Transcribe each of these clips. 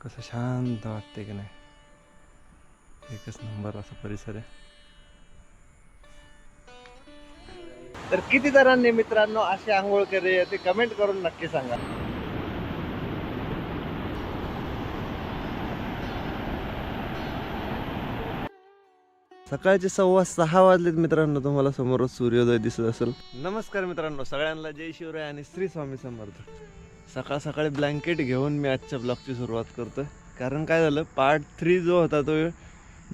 कसं शांत वाटते की नाही? एकच नंबर असा परिसर आहे. तर किती जणांनी मित्रांनो असे आंघोळ केले ते कमेंट करून नक्की सांगा. सकाळचे सव्वा सहा वाजलेत मित्रांनो तुम्हाला समोरच सूर्योदय दिसत असेल. नमस्कार मित्रांनो सगळ्यांना जय शिवराय आणि श्री स्वामी समर्थ. सकाळ सकाळी ब्लँकेट घेऊन मी आजच्या ब्लॉगची सुरुवात करतोय. कारण काय झालं पार्ट थ्री जो होता तो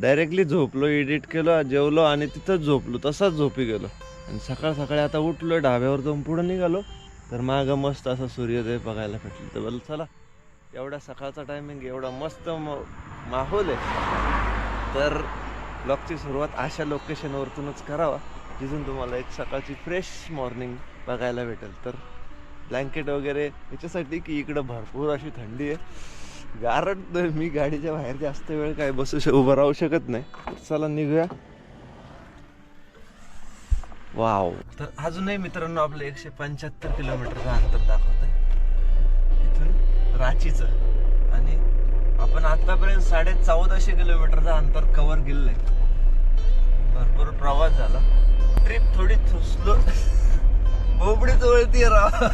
डायरेक्टली झोपलो एडिट केलो जेवलो आणि तिथंच झोपलो तसाच झोपी गेलो. आणि सकाळ सकाळी आता उठलो ढाब्यावर जाऊन पुढं निघालो. तर मागं मस्त असा सूर्योदय बघायला भेटलं. तर बोल चला. एवढा सकाळचा टायमिंग एवढा मस्त म- माहोल आहे. तर ब्लॉगची सुरुवात अशा लोकेशनवरतूनच करावा जिथून तुम्हाला एक सकाळची फ्रेश मॉर्निंग बघायला भेटेल. तर ब्लँकेट वगैरे याच्यासाठी की इकडं भरपूर अशी थंडी आहे. गारट मी गाडीच्या बाहेर जास्त वेळ काय बसू श उभं राहू शकत नाही. चला निघूया. वाव. तर अजूनही मित्रांनो आपलं एकशे पंच्याहत्तर किलोमीटरचं अंतर दाखवतंय. इथून रांचीचं. आणि आपण आतापर्यंत साडे चौदाशे किलोमीटरचं अंतर कव्हर केलेलं आहे. भरपूर प्रवास झाला. ट्रिप थोडी थुसलो बोबडीच वळती राव.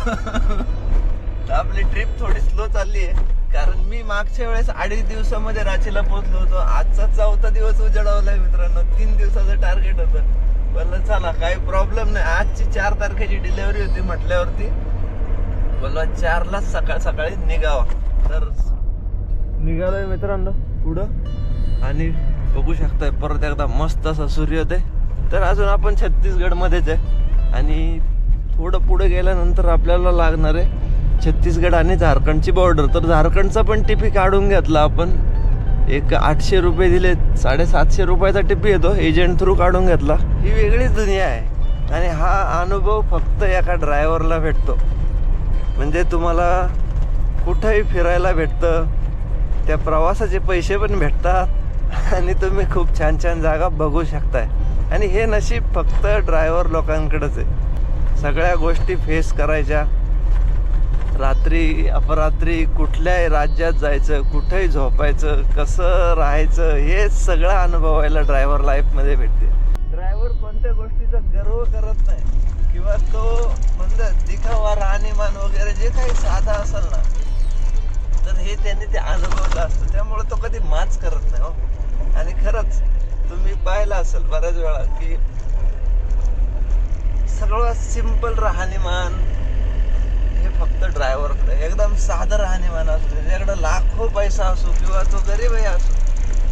आपली ट्रिप थोडी स्लो चालली आहे. कारण मी मागच्या वेळेस अडीच दिवसामध्ये रांचीला पोहोचलो होतो. आजचा चौथा दिवस उजळवलाय मित्रांनो. तीन दिवसाचं टार्गेट होतं. बोललं चला काही प्रॉब्लेम नाही. आजची चार तारखेची डिलिव्हरी होती म्हटल्यावरती. बोललो चारला सकाळ सकाळी निघावा. तर निघालोय मित्रांनो. पुढं? आणि बघू शकताय परत एकदा मस्त असा सूर्योदय. तर अजून आपण छत्तीसगडमध्येच आहे. आणि थोडं पुढे गेल्यानंतर आपल्याला लागणार आहे छत्तीसगड आणि झारखंडची बॉर्डर तर झारखंडचा पण टिपी काढून घेतला आपण. एक आठशे रुपये दिले साडेसातशे रुपयाचा टिपी येतो. एजंट थ्रू काढून घेतला. ही वेगळीच दुनिया आहे. आणि हा अनुभव फक्त एका ड्रायव्हरला भेटतो. म्हणजे तुम्हाला कुठंही फिरायला भेटतं त्या प्रवासाचे पैसे पण भेटतात. आणि तुम्ही खूप छान छान जागा बघू शकताय. आणि हे नशीब फक्त ड्रायव्हर लोकांकडेच आहे. सगळ्या गोष्टी फेस करायच्या. रात्री अपरात्री कुठल्याही राज्यात जायचं कुठेही झोपायचं कसं राहायचं हे सगळं अनुभवायला ड्रायव्हर लाईफमध्ये भेटते. ड्रायव्हर कोणत्या गोष्टीचा गर्व करत नाही किंवा तो म्हणजे दिखावा राहणीमान वगैरे जे काही साधा असेल ना तर हे त्यांनी ते अनुभवलं असतं. त्यामुळे तो कधी माच करत नाही हो. आणि खरंच तुम्ही पाहिलं असेल बऱ्याच वेळा की सगळं सिंपल राहणीमान. हे फक्त ड्रायव्हरकडे एकदम साधं राहणीमान असू त्याच्याकडे लाखो पैसा असो किंवा तो गरीबही असो.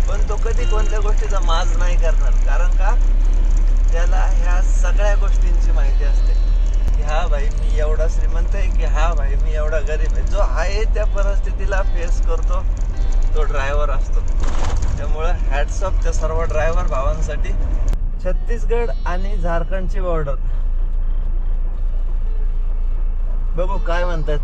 पण तो कधी कोणत्या गोष्टीचा माज नाही करणार. कारण का? त्याला ह्या सगळ्या गोष्टींची माहिती असते. की हा भाई मी एवढा श्रीमंत आहे की हा भाई मी एवढा गरीब आहे. जो आहे त्या परिस्थितीला फेस करतो तो ड्रायव्हर असतो. त्यामुळं हॅट्सअप त्या सर्व ड्रायव्हर भावांसाठी. छत्तीसगड आणि झारखंडची बॉर्डर बघू काय म्हणतात.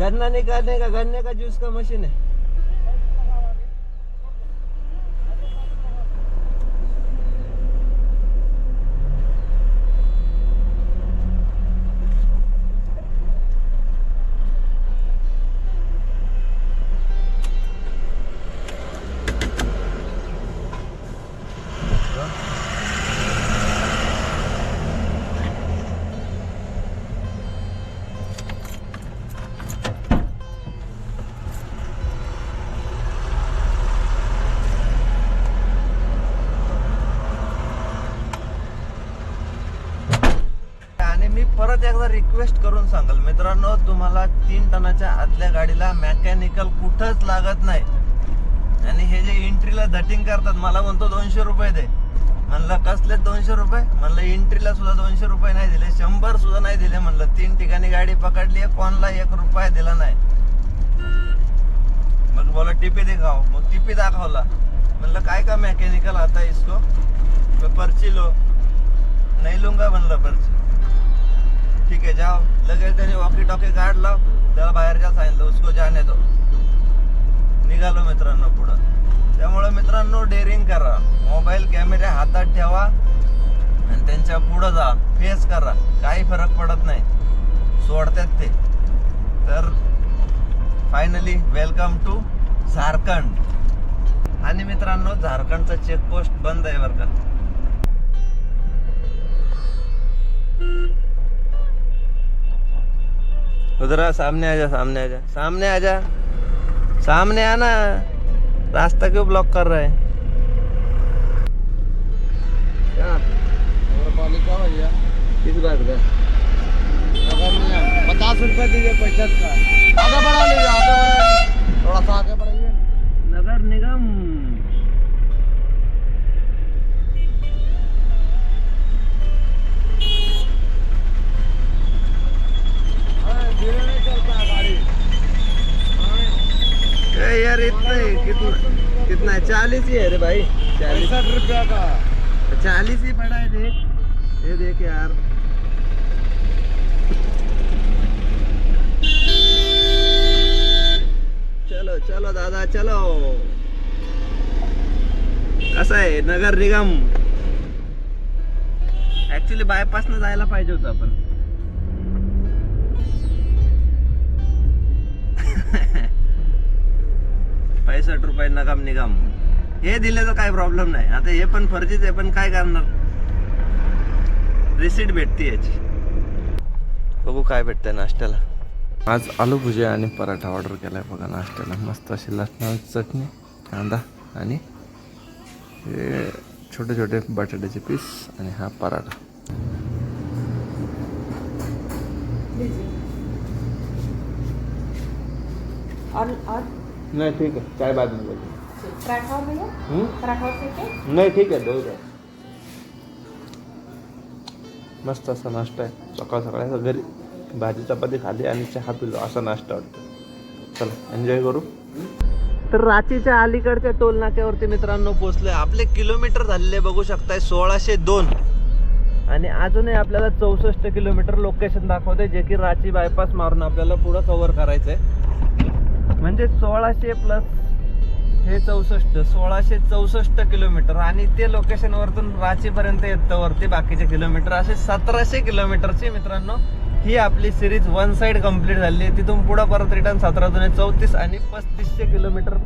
गन्ना निकालने का गन्ने का जूस का मशीन है। परत एकदा रिक्वेस्ट करून सांगाल. मित्रांनो तुम्हाला तीन टनाच्या आतल्या गाडीला मेकॅनिकल कुठंच लागत नाही. आणि हे जे एंट्रीला धटिंग करतात मला म्हणतो दोनशे रुपये दे. म्हणलं कसले दोनशे रुपये? म्हणलं एंट्रीला सुद्धा दोनशे रुपये नाही दिले. शंभर सुद्धा नाही दिले. म्हणलं तीन ठिकाणी गाडी पकडली कोणला एक रुपया दिला नाही. मग बोला टिपी देखाव मग टिपी दाखवला. म्हणलं काय का मेकॅनिकल आता इसको? पर्ची लो. नाही लुंगा म्हणलं पर्ची ठीक आहे जाओ. लगेच त्याने वॉकी टॉकी काढलं त्याला बाहेरच्या सांगितलं उसको जाने दो. निघालो मित्रांनो पुढं. त्यामुळे मित्रांनो डेअरिंग करा. मोबाईल कॅमेरे हातात ठेवा आणि त्यांच्या पुढं जा. फेस करा. काही फरक पडत नाही. सोडतात ते. तर फायनली वेलकम टू झारखंड. आणि मित्रांनो झारखंडचा चेकपोस्ट बंद आहे बरं का? उधर आ, सामने आ जा सामने आ जा सामने आ जा। सामने आना। रास्ता क्यों ब्लॉक कर रहा है? किस बात का? पचास रुपए दीजिए पैसा का। आगे बढ़ा लीजिए आगे बढ़ा थोड़ा सा आगे बढ़ाइए। नगर निगम। चालीस ही है रे भाई चालीस. पैंसठ रुपया का? चालीस ही पड़ा है देख ये देख यार. चलो चलो दादा चलो. कसं आहे नगर निगम? ऍक्च्युली बायपासनं जायला पाहिजे होतं आपण. पैसष्ट रुपये नगम निगम. हे दिले तर काय प्रॉब्लेम नाही. आता हे पण फर्जीच आहे पण काय करणार? रिसीट भेटते याची. बघू काय भेटतंय नाश्त्याला. आज आलू भुजिया आणि पराठा ऑर्डर केलाय बघा नाश्त्याला. मस्त अशी लसणाची चटणी कांदा आणि हे छोटे छोटे बटाट्याचे पीस आणि हा पराठा. और और नाही ठीक आहे. काय बाद नाही पराठा और भैया पराठा और सेके नाही ठीक आहे द्या मस्त असा नाश्ता आहे. सकाळ सकाळी असं घरी भाजी चपाती खाली आणि चहा पिलो असा नाश्ता वाटतो. चला एन्जॉय करू. तर रांचीच्या अलीकडच्या टोल नाक्यावरती मित्रांनो पोहोचलोय आपले किलोमीटर झालेले बघू शकताय सोळाशे दोन. आणि अजूनही आपल्याला चौसष्ट किलोमीटर लोकेशन दाखवते जे की रांची बायपास मारून आपल्याला पुढं कव्हर करायचंय. म्हणजे सोळाशे प्लस हे चौसष्ट सोळाशे चौसष्ट किलोमीटर आणि ते लोकेशन वरतून रांचीपर्यंत येतं वरती बाकीचे किलोमीटर. असे सतराशे किलोमीटरची मित्रांनो ही आपली सिरीज वन साइड कंप्लीट झाली तिथून पुढं परत रिटर्न सतरा जुने चौतीस आणि पस्तीसशे किलोमीटर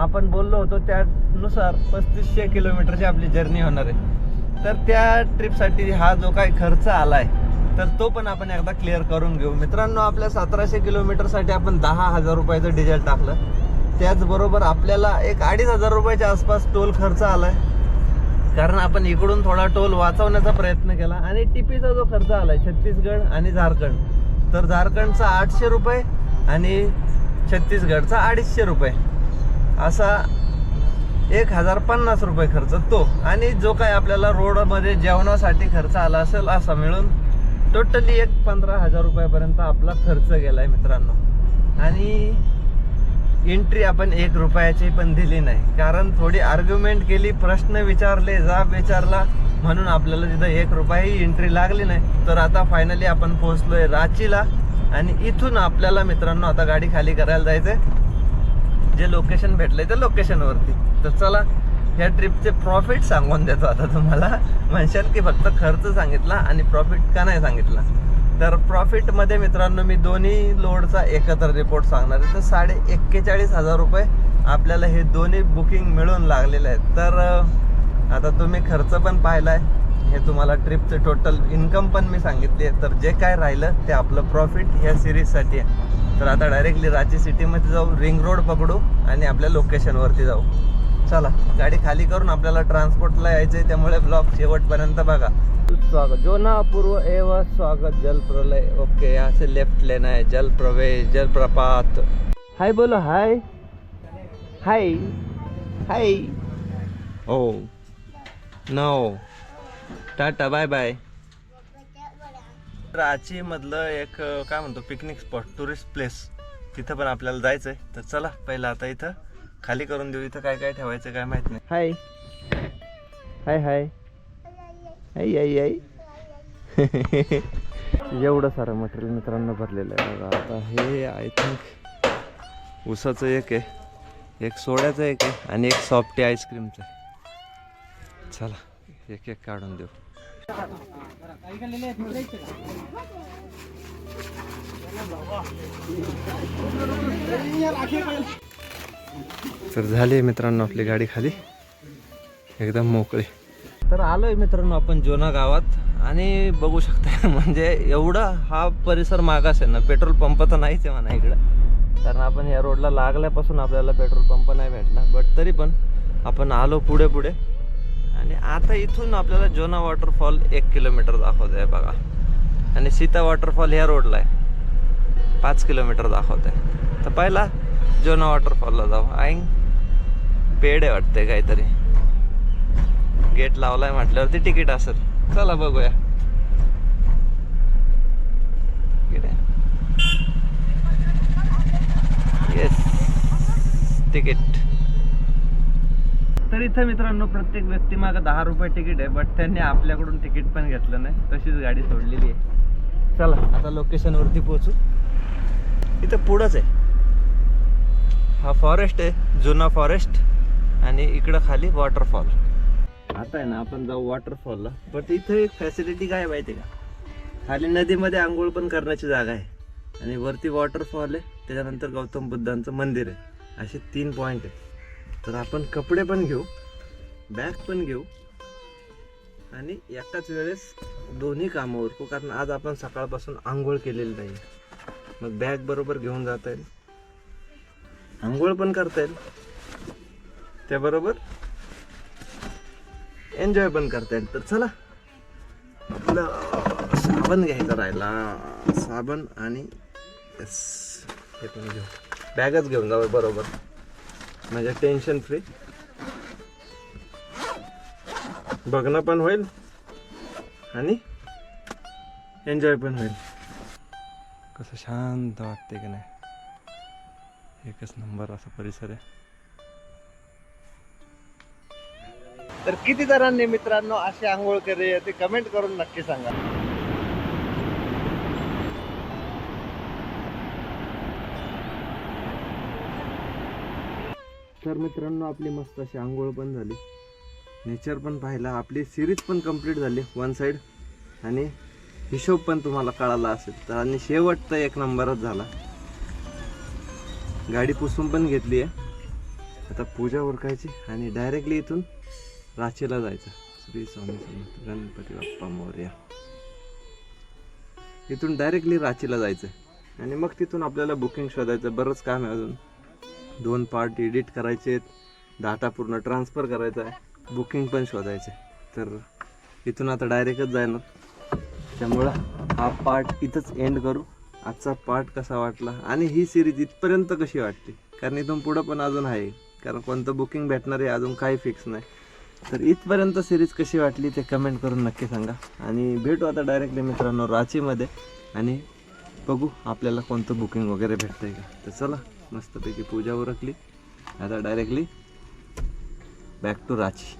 आपण बोललो होतो त्यानुसार पस्तीसशे किलोमीटरची आपली जर्नी होणार आहे. तर त्या ट्रिपसाठी हा जो काही खर्च आलाय तर तो पण आपण एकदा क्लिअर करून घेऊ. मित्रांनो आपल्या सतराशे किलोमीटरसाठी आपण दहा हजार रुपयाचं डिझेल टाकलं. त्याचबरोबर आपल्याला एक अडीच हजार रुपयाच्या आसपास टोल खर्च आलाय. कारण आपण इकडून थोडा टोल वाचवण्याचा प्रयत्न केला आणि टिपीचा जो खर्च आलाय छत्तीसगड आणि झारखंड. तर झारखंडचा आठशे रुपये आणि छत्तीसगडचा अडीचशे रुपये. असा एक हजार पन्नास रुपये खर्च तो. आणि जो काही आपल्याला रोडमध्ये जेवणासाठी खर्च आला असेल असा मिळून टोटली एक पंधरा हजार रुपयापर्यंत आपला खर्च गेला आहे मित्रांनो. आणि एंट्री आपण एक रुपयाची पण दिली नाही. कारण थोडी आर्ग्युमेंट केली प्रश्न विचारले जाब विचारला म्हणून आपल्याला तिथं एक रुपयाही एंट्री लागली नाही. तर आता फायनली आपण पोहोचलोय रांचीला आणि इथून आपल्याला मित्रांनो आता गाडी खाली करायला जायचंय. जे लोकेशन भेटलंय त्या लोकेशनवरती तर चला ह्या ट्रिपचे प्रॉफिट सांगून देतो आता तुम्हाला. म्हणशाल की फक्त खर्च सांगितला आणि प्रॉफिट का नाही सांगितला? तर प्रॉफिटमध्ये मित्रांनो मी दोन्ही लोडचा एकत्र रिपोर्ट सांगणार आहे. तर साडे एक्केचाळीस हजार रुपये आपल्याला हे दोन्ही बुकिंग मिळून लागलेले आहेत. तर आता तुम्ही खर्च पण पाहिला आहे हे तुम्हाला ट्रिपचं टोटल इन्कम पण मी सांगितली आहे. तर जे काय राहिलं ते आपलं प्रॉफिट ह्या सिरीजसाठी आहे. तर आता डायरेक्टली रांची सिटीमध्ये जाऊ रिंग रोड पकडू आणि आपल्या लोकेशनवरती जाऊ. चला गाडी खाली करून आपल्याला ट्रान्सपोर्टला यायचंय त्यामुळे ब्लॉग शेवटपर्यंत बघा. स्वागत. जोना पूर्व एव स्वागत जल प्रलय ओके यहाँ से लेफ्ट लेना है जल प्रवेश जल प्रपात हाय बोलो hi hi hi oh no tata bye bye Ranchi मधलं एक काय म्हणतो पिकनिक स्पॉट टुरिस्ट प्लेस तिथं पण आपल्याला जायचंय. तर चला पहिलं आता इथं. खाली करून देऊ इथं काय काय ठेवायचं काय माहीत नाही. हाय. Hi hi. हाय आई आई एवढं सारं मटेरियल मित्रांनो भरलेलं आहे बघा. आता हे आय थिंक उसाचं एक आहे. एक सोड्याचं एक आहे आणि एक सॉफ्टी आईस्क्रीमचं चला एक एक काढून देऊ. तर झाली आहे मित्रांनो आपली गाडी खाली. एकदम मोकळी. तर आलोय मित्रांनो आपण जोना गावात आणि बघू शकता म्हणजे एवढा हा परिसर मागास आहे ना पेट्रोल पंप तर नाहीच आहे म्हणा इकडं. कारण आपण या रोडला लागल्यापासून आपल्याला पेट्रोल पंप नाही भेटला. बट तरी पण आपण आलो पुढे पुढे. आणि आता इथून आपल्याला जोना वॉटरफॉल एक किलोमीटर दाखवत आहे बघा. आणि सीता वॉटरफॉल ह्या रोडला आहे. पाच किलोमीटर दाखवत आहे तर पहिला जोना वॉटरफॉलला जाऊ. आईंग पेड आहे वाटते काहीतरी. गेट लावलाय म्हटल्यावरती तिकीट असेल. चला बघूया. येस तिकीट तर इथं मित्रांनो प्रत्येक व्यक्ती मागं दहा रुपये तिकीट आहे बट त्यांनी आपल्याकडून तिकीट पण घेतलं नाही. तशीच गाडी सोडलेली आहे. चला आता लोकेशनवरती पोहोचू. इथं पुढंच आहे. हा फॉरेस्ट आहे जुना फॉरेस्ट आणि इकडं खाली वॉटरफॉल आता आहे ना आपण जाऊ वॉटरफॉलला बट इथं एक फॅसिलिटी काय आहे माहिती आहे का? खाली नदीमध्ये आंघोळ पण करण्याची जागा आहे. आणि वरती वॉटरफॉल आहे त्याच्यानंतर गौतम बुद्धांचं मंदिर आहे. असे तीन पॉईंट आहे तर आपण कपडे पण घेऊ बॅग पण घेऊ आणि एकाच वेळेस दोन्ही कामं उरकू कारण आज आपण सकाळपासून आंघोळ केलेली नाही मग बॅग बरोबर घेऊन जाता येईल. आंघोळ पण करता येईल. त्याबरोबर एन्जॉय पण करता येईल. तर चला आपलं साबण घ्यायचं राहिला. साबण आणि हे पण घेऊ. बॅगच घेऊन जाऊ बरोबर. म्हणजे टेन्शन फ्री बघणं पण होईल आणि एन्जॉय पण होईल. कसं शांत वाटते की नाही? एकच नंबर असा परिसर आहे. तर किती जणांनी मित्रांनो असे आंघोळ केले ते कमेंट करून नक्की सांगा. तर मित्रांनो आपली मस्त अशी आंघोळ पण झाली. नेचर पण पाहिला. आपली सिरीज पण कंप्लीट झाली वन साईड आणि हिशोब पण तुम्हाला कळाला असेल. तर आणि शेवट तर एक नंबरच झाला. गाडी पुसून पण घेतली आहे. आता पूजा उरकायची आणि डायरेक्टली इथून राचीला जायचं. श्री स्वामी समर्थ गणपती बाप्पा मोर्या. इथून डायरेक्टली राचीला जायचं. आणि मग तिथून आपल्याला बुकिंग शोधायचं. बरंच काम आहे अजून. दोन पार्ट एडिट करायचे डाटा पूर्ण ट्रान्सफर करायचा आहे. बुकिंग पण शोधायचे तर इथून आता डायरेक्टच जाणार त्यामुळं हा पार्ट इथंच एंड करू. आजचा पार्ट कसा वाटला? आणि ही सिरीज इथपर्यंत कशी वाटते कारण इथून पुढं पण अजून आहे. कारण कोणतं बुकिंग भेटणार आहे अजून काही फिक्स नाही. तर इथपर्यंत सिरीज कशी वाटली ते कमेंट करून नक्की सांगा. आणि भेटू आता डायरेक्टली मित्रांनो रांचीमध्ये. आणि बघू आपल्याला कोणतं बुकिंग वगैरे भेटतं आहे का. तर चला मस्तपैकी पूजा उरकली. आता डायरेक्टली बॅक टू रांची.